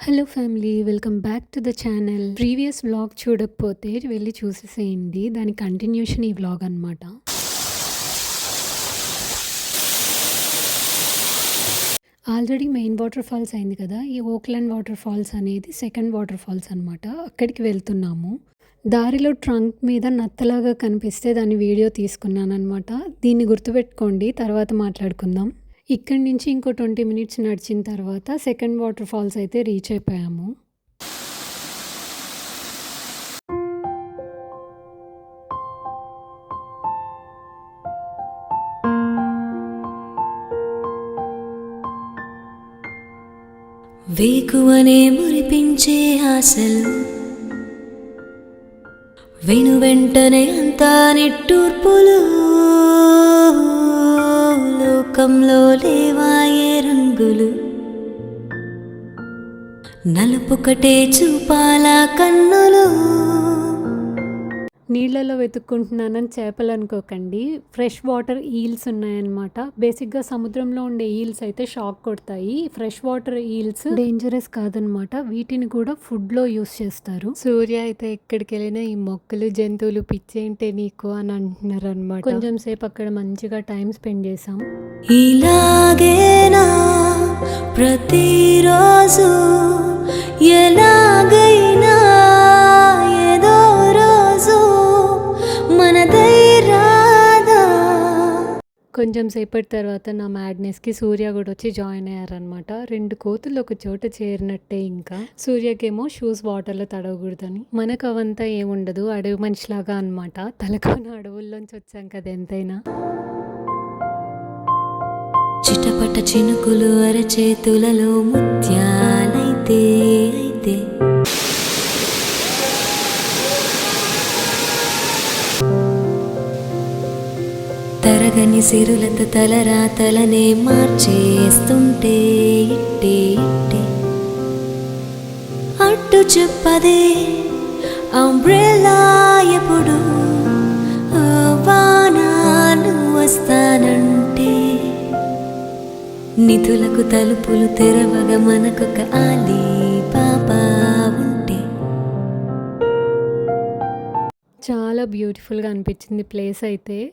Hello family welcome back to the channel previous vlog చూడకపోతే వెళ్ళి చూసేసేయండి. దాని కంటిన్యూషన్ ఈ వ్లాగ్ అనమాట ఆల్రెడీ మెయిన్ వాటర్ ఫాల్స్ అయింది కదా. ఈ ఓక్లాండ్ వాటర్ ఫాల్స్ అనేది సెకండ్ వాటర్ ఫాల్స్ అనమాట అక్కడికి వెళ్తున్నాము. దారిలో ట్రంక్ మీద నత్తలాగా కనిపిస్తే దాని వీడియో తీసుకున్నాను అనమాట దీన్ని గుర్తుపెట్టుకోండి. తర్వాత మాట్లాడుకుందాం. ఇక్కడి నుంచి ఇంకో ట్వంటీ మినిట్స్ నడిచిన తర్వాత సెకండ్ వాటర్ ఫాల్స్ అయితే రీచ్ అయిపోయాము. వేకువనే మురిపించే ఆశలు. వెను వెంటనే అంతా నిట్టూర్పులు. లోకంలో లేవాయే రంగులు. నలుపుకటే చూపాలా కన్నులు. నీళ్ళలో వెతుక్కుంటున్నానని చేపలు అనుకోకండి ఫ్రెష్ వాటర్ ఈల్స్ ఉన్నాయన్నమాట. బేసిక్గా సముద్రంలో ఉండే ఈల్స్ అయితే షాక్ కొడతాయి. ఫ్రెష్ వాటర్ ఈల్స్ డేంజరస్ కాదనమాట వీటిని కూడా ఫుడ్లో యూస్ చేస్తారు. సూర్య అయితే ఎక్కడికి వెళ్ళినా ఈ మొక్కలు జంతువులు పిచ్చేంటే నీకు అని అంటున్నారు అనమాట కొంచెం సేపు అక్కడ మంచిగా టైం స్పెండ్ చేసాం ఇలాగేనా ప్రతిరోజు ఎలాగైనా కొంచెం సేపటి తర్వాత నా మ్యాడ్నెస్కి సూర్య కూడా వచ్చి జాయిన్ అయ్యారనమాట రెండు కోతులు ఒక చోట చేరినట్టే ఇంకా. సూర్యకేమో షూస్ వాటర్లో తడవకూడదని. మనకు అవంతా ఏముండదు అడవి మనిషిలాగా అనమాట తలకొని అడవుల్లోంచి వచ్చాం కదా ఎంతైనా. చిటపట చినుకులు అరచేతులలో ముత్యాలైతే అయితే. సిరులత తలరాతలనే మార్చేస్తుంటే ఇట్టే ఇట్టే. అట్టు చెప్పదే అంబ్రెలా ఎప్పుడు? వస్తానంటే. నిధులకు తలుపులు తెరవగా మనకొక ఆలి పాపా ఉంటే. చాలా బ్యూటిఫుల్గా అనిపించింది ప్లేస్ అయితే.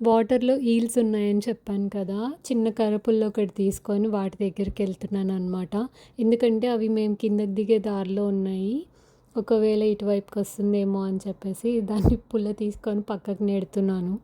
వాటర్లో ఈల్స్ ఉన్నాయని చెప్పాను కదా చిన్న కరపుల్లో ఒకటి తీసుకొని వాటి దగ్గరికి వెళ్తున్నాను అనమాట ఎందుకంటే అవి మేము కిందకి దిగే దారిలో ఉన్నాయి. ఒకవేళ ఇటువైపుకి వస్తుందేమో అని చెప్పేసి దాన్ని పుల్ల తీసుకొని పక్కకు నెడుతున్నాను.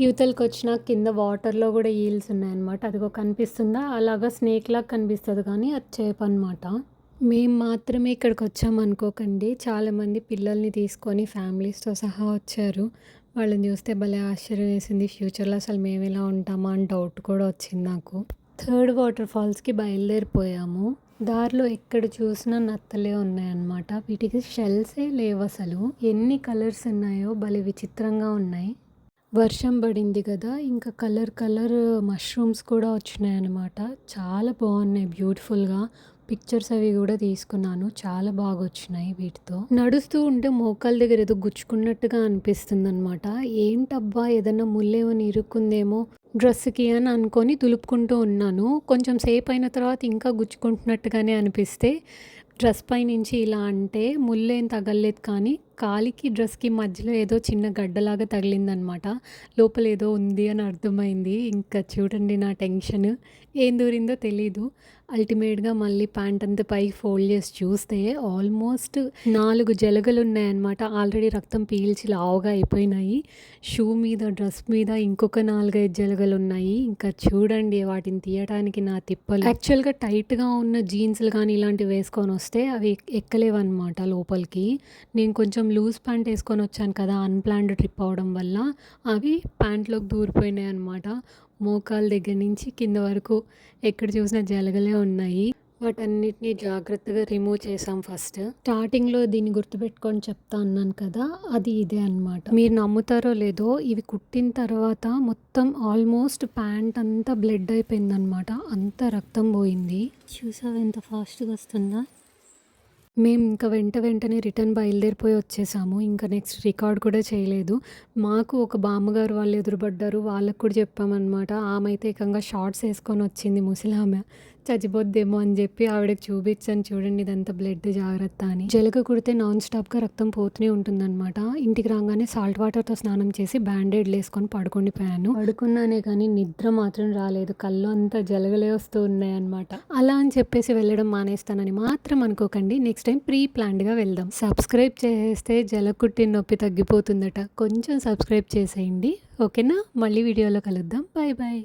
యువతలకు వచ్చిన కింద వాటర్లో కూడా ఈల్స్ ఉన్నాయన్నమాట. అదిగో కనిపిస్తుందా? అలాగా స్నేక్ లాగా కనిపిస్తుంది కానీ అది చేప అనమాట మేము మాత్రమే ఇక్కడికి వచ్చామనుకోకండి చాలామంది పిల్లల్ని తీసుకొని ఫ్యామిలీస్తో సహా వచ్చారు. వాళ్ళని చూస్తే భలే ఆశ్చర్యం వేసింది. ఫ్యూచర్లో అసలు మేము ఎలా ఉంటామా అని డౌట్ కూడా వచ్చింది నాకు. థర్డ్ వాటర్ ఫాల్స్కి బయలుదేరిపోయాము. దారిలో ఎక్కడ చూసినా నత్తలే ఉన్నాయన్నమాట. వీటికి షెల్సే లేవు అసలు ఎన్ని కలర్స్ ఉన్నాయో భలే విచిత్రంగా ఉన్నాయి. వర్షం పడింది కదా ఇంకా కలర్ కలర్ మష్రూమ్స్ కూడా వచ్చినాయి అనమాట చాలా బాగున్నాయి బ్యూటిఫుల్గా పిక్చర్స్ అవి కూడా తీసుకున్నాను చాలా బాగా వచ్చినాయి వీటితో. నడుస్తూ ఉంటే మోకాల దగ్గర ఏదో గుచ్చుకున్నట్టుగా అనిపిస్తుంది అనమాట ఏంటబ్బా ఏదన్నా ముళ్ళేమని ఇరుక్కుందేమో డ్రెస్కి అని అనుకొని దులుపుకుంటూ ఉన్నాను. కొంచెం సేపు అయిన తర్వాత ఇంకా గుచ్చుకుంటున్నట్టుగానే అనిపిస్తే డ్రెస్ పై నుంచి ఇలా అంటే ముళ్ళేం తగలలేదు కానీ కాలికి డ్రెస్కి మధ్యలో ఏదో చిన్న గడ్డలాగా తగిలిందనమాట. లోపల ఏదో ఉంది అని అర్థమైంది. ఇంకా చూడండి నా టెన్షన్. ఏం దూరిందో తెలీదు. అల్టిమేట్గా మళ్ళీ ప్యాంట్ అంతా పైకి ఫోల్డ్ చేసి చూస్తే ఆల్మోస్ట్ నాలుగు జలగలు ఉన్నాయన్నమాట. ఆల్రెడీ రక్తం పీల్చి లావుగా అయిపోయినాయి. షూ మీద డ్రెస్ మీద ఇంకొక నాలుగైదు జలగలు ఉన్నాయి. ఇంకా చూడండి వాటిని తీయడానికి నా తిప్పలు. యాక్చువల్గా టైట్గా ఉన్న జీన్స్లు కానీ ఇలాంటివి వేసుకొని వస్తే అవి ఎక్కలేవన్నమాట లోపలికి. నేను కొంచెం లూజ్ ప్యాంట్ వేసుకొని వచ్చాను కదా అన్ప్లాన్డ్ ట్రిప్ అవడం వల్ల అవి ప్యాంట్లోకి దూరిపోయినాయి అనమాట మోకాల దగ్గర నుంచి కింద వరకు ఎక్కడ చూసినా జలగలే ఉన్నాయి. వాటన్నిటిని జాగ్రత్తగా రిమూవ్ చేసాం ఫస్ట్ స్టార్టింగ్లో దీన్ని గుర్తుపెట్టుకొని చెప్తా అన్నాను కదా అది ఇదే అన్నమాట. మీరు నమ్ముతారో లేదో ఇవి కుట్టిన తర్వాత మొత్తం ఆల్మోస్ట్ ప్యాంట్ అంతా బ్లడ్ అయిపోయిందనమాట అంత రక్తం పోయింది. చూసావు ఎంత ఫాస్ట్గా వస్తుందా? మేము ఇంకా వెంట వెంటనే రిటర్న్ బయలుదేరిపోయి వచ్చేసాము. ఇంకా నెక్స్ట్ రికార్డ్ కూడా చేయలేదు. మాకు ఒక బామ్మగారు వాళ్ళు ఎదురుపడ్డారు. వాళ్ళకు కూడా చెప్పామన్నమాట. ఆమె అయితే ఏకంగా షార్ట్స్ వేసుకొని వచ్చింది ముసలామె. చచ్చిపోద్దేమో అని చెప్పి ఆవిడకి చూపించాను చూడండి ఇదంతా బ్లడ్ జాగ్రత్త అని. జలగ కుడితే నాన్ స్టాప్గా రక్తం పోతూనే ఉంటుందన్నమాట. ఇంటికి రాగానే సాల్ట్ వాటర్తో స్నానం చేసి బ్యాండేడ్ వేసుకొని పడుకుండిపోయాను పడుకున్నానే కానీ నిద్ర మాత్రం రాలేదు. కళ్ళు అంతా జలగలే వస్తూ ఉన్నాయన్నమాట. అలా అని చెప్పేసి వెళ్ళడం మానేస్తానని మాత్రం అనుకోకండి. నెక్స్ట్ టైం ప్రీ ప్లాన్డ్గా వెళ్దాం. సబ్స్క్రైబ్ చేస్తే జలకుట్టి నొప్పి తగ్గిపోతుందట. కొంచెం సబ్స్క్రైబ్ చేసేయండి. ఓకేనా మళ్ళీ వీడియోలో కలుద్దాం. Bye bye